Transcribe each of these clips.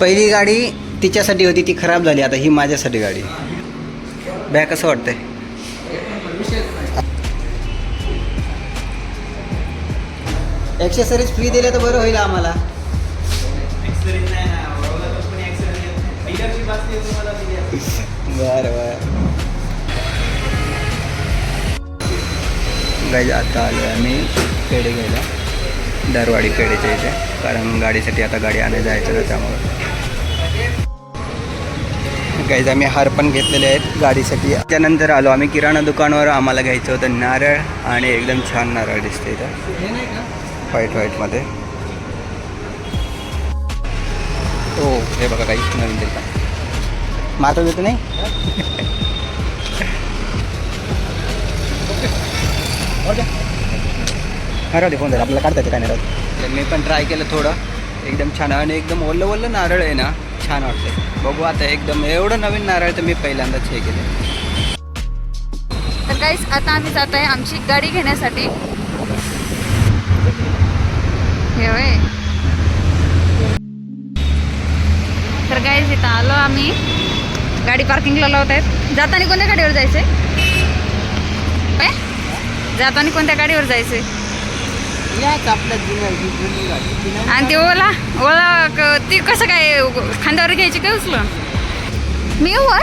पहिली गाडी तिच्यासाठी होती ती खराब झाली आता ही माझ्यासाठी गाडी. बॅग कसं वाटतंय? एक्सेसरीज फ्री दिले तर बरं होईल आम्हाला. बरं बरं. गाईज आता आलो आम्ही पेढे घ्यायला दरवाडी पेढेच्या इथे. कारण गाडीसाठी आता गाडी आणायला जायचं ना त्यामुळं. गाईज आम्ही हार पण घेतलेले आहेत गाडीसाठी. त्यानंतर आलो आम्ही किराणा दुकानावर. आम्हाला घ्यायचं होतं नारळ आणि एकदम छान नारळ दिसते इथं. व्हाईट व्हाईटमध्ये हो हे बघा काही नवीन देता मात्र देतो नाही? राहू दे फोन झाला आपल्याला काढता येते काय नाही. तर मी पण ट्राय केलं थोडं. एकदम छान आणि एकदम ओलं ओलं नारळ आहे ना छान वाटतं बघू आता एकदम एवढं नवीन नारळ तर मी पहिल्यांदाच हे केलं तर काहीच आता आम्ही जात आहे आमची गाडी घेण्यासाठी. हे होय. तर काहीच इथं आलो आम्ही. गाडी पार्किंगला लावत आहेत जाताना कोणत्या गाडीवर जायचंय? काय जाताना कोणत्या गाडीवर जायचंय? आणि ते ओला ओला क- ती कसं काय खांद्यावर घ्यायची काय उचलून? मी येऊ वर?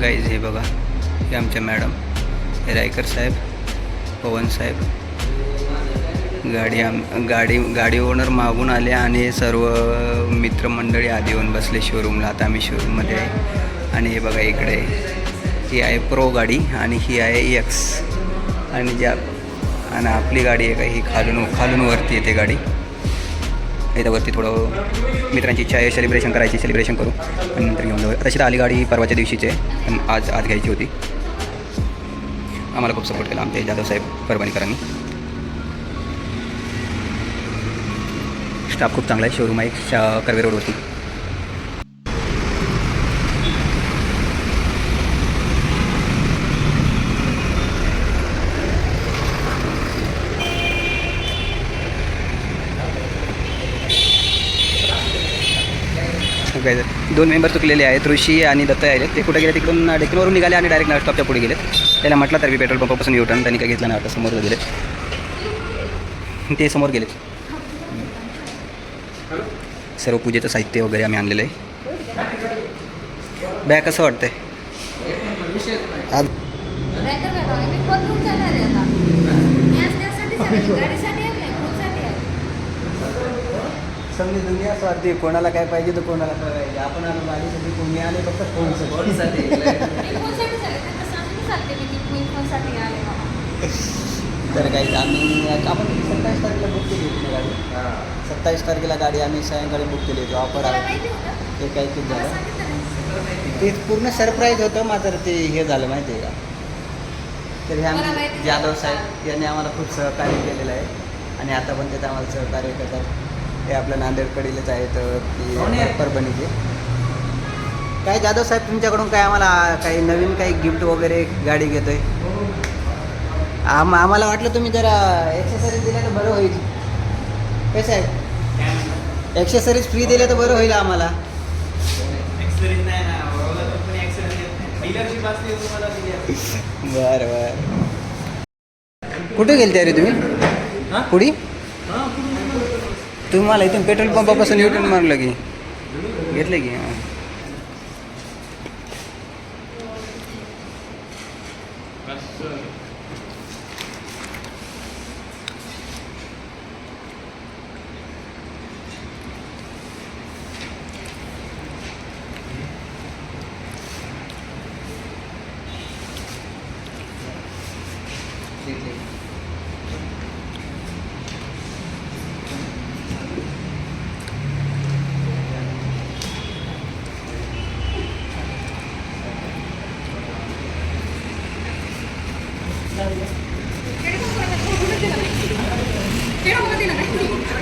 गाईज हे बघा हे आमच्या मॅडम हे रायकर साहेब पवन साहेब. गाडी आम गाडी गाडी ओनर मागून आले आणि हे सर्व मित्रमंडळी आधी येऊन बसले शोरूमला आता आम्ही शोरूममध्ये आहे. आणि हे बघा इकडे. ही आहे प्रो गाडी आणि ही आहे एक्स आणि ज्या आणि आपली गाडी आहे का ही खालून खालून वरती येते गाडी. याच्यावरती थोडं मित्रांची इच्छा आहे सेलिब्रेशन करायची सेलिब्रेशन करू. आणि नंतर घेऊन जाऊ तशी तर आली गाडी परवाच्या दिवशीची आहे पण आज आज घ्यायची होती. आम्हाला खूप सपोर्ट केला आमचे जाधव साहेब परभणीकरांनी. स्टाफ खूप चांगला आहे शोरूम आहे शा कर्वे रोडवरती काय दोन मेंबर चुकलेले आहेत ऋषी आणि दत्त आहेत ते कुठे गेले तिकडून डेक्कनवरून निघाले आणि डायरेक्ट स्टॉपच्या पुढे गेले त्याला म्हटलं तर मी पेट्रोल पंपापासून येऊ त्यांनी काय घेतलं नाही वाटतं. समोर गेले ते समोर गेले सर्व पूजेचं साहित्य वगैरे आम्ही आणलेलं आहे. बॅग कसं वाटतंय? आज सगळी दुनिया स्वार्थी. कोणाला काय पाहिजे तर कोणाला काय पाहिजे आपण आलो गाडीसाठी कोणी आले फक्त फोनसाठी. तर काही आम्ही आपण सत्तावीस तारखेला बुक केली होती गाडी? सत्तावीस तारखेला गाडी आम्ही सायंकाळी बुक केली होती. ऑफर आहे. ते काही खूप झालं? ते पूर्ण सरप्राईज होतं मात्र ते हे झालं माहिती आहे का? तर हे जाधव आहे. साहेब यांनी आम्हाला खूप सहकार्य केलेलं आहे. आणि आता पण ते आम्हाला सहकार्य करतात. ते आपल्या नांदेडकडीलच आहेत ती परभणीचे काय जाधव साहेब तुमच्याकडून काय आम्हाला काही नवीन काही गिफ्ट वगैरे गाडी घेतोय? आम आम्हाला वाटलं तुम्ही जरा एक्सेसरीज दिल्या तर बरं होईल. कसं आहे एक्सेसरीज फ्री दिल्या तर बरं होईल आम्हाला. बरं बरं. कुठे गेलते रे तुम्ही? पुढी तुम्हाला इथून पेट्रोल पंपापासून युटर्न मारलं की घेतलं की हाँ.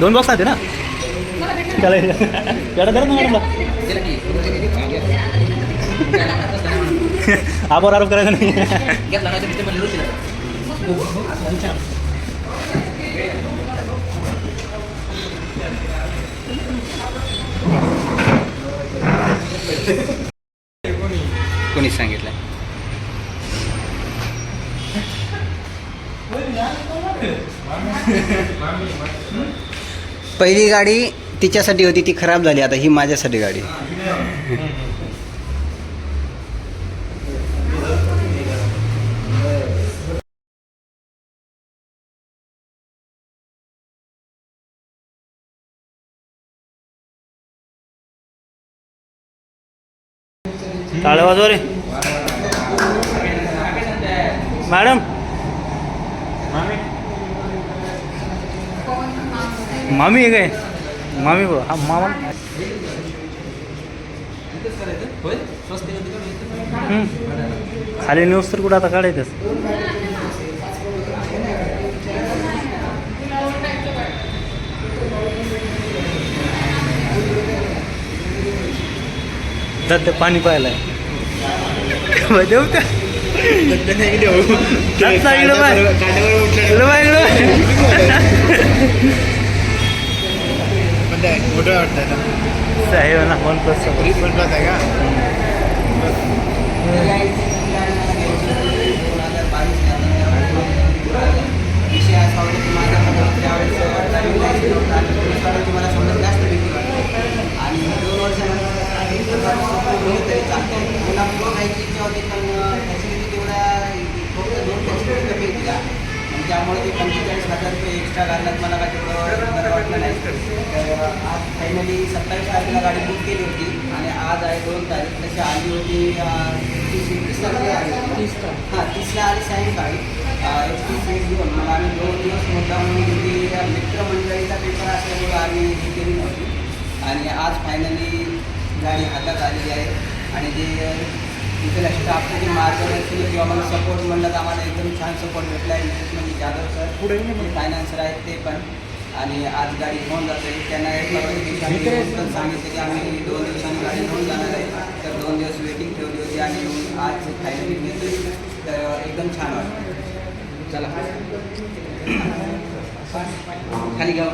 दोन बॉक्स आहेत ना? त्याला त्याला धरा ना मॅडमला. आभार आरोप करायचा नाही. कोणीच सांगितलं? पहिली गाडी तिच्यासाठी होती ती खराब झाली आता ही माझ्यासाठी गाडी. टाळे रे. मॅडम मामी? आहे काय मामी बघ हा मामा। हम्म. खाली न्यूज तर कुठं आता काढायचंच सध्या पाणी पाहायलाय देऊ का? आत्ता इकडं पाय. इकडं पाय, इकडं पाय. मोठं वाटतं ना आहे ना वन प्लस वीस मिनिटात आहे का विषय असा होता त्यामुळे ते पंचेचाळीस हजार रुपये एक्स्ट्रा घालण्यात मला तेवढं बरं वाटलं नाही. तर आज फायनली सत्तावीस तारखेला गाडी बुक केली होती आणि आज आहे दोन तारीख. तशी आली होती तीस एकतीस तारखेला आली होती. तीस हां तीसला आली सायंकाळी. एच पी सीट घेऊन. मग आम्ही दोन दिवस मुद्दाम किती मित्रमंडळीचा पेपर असल्यामुळं आम्ही हे केली नव्हती. आणि आज फायनली गाडी हातात आलेली आहे. आणि जे इथल्या स्टाफचे जे मार्गदर्शन किंवा मला सपोर्ट म्हणलं तर आम्हाला एकदम छान सपोर्ट भेटला. आहे म्हणजे जाधव सर पुढे फायनान्सर आहेत ते पण. आणि आज गाडी घेऊन जाते त्यांना एक दिवसांनी पण सांगितलं की आम्ही दोन दिवसांनी गाडी घेऊन जाणार आहे. तर दोन दिवस वेटिंग ठेवली होती आणि आज फायनली घेतली तर एकदम छान वाटतं चला. खाली घ्या.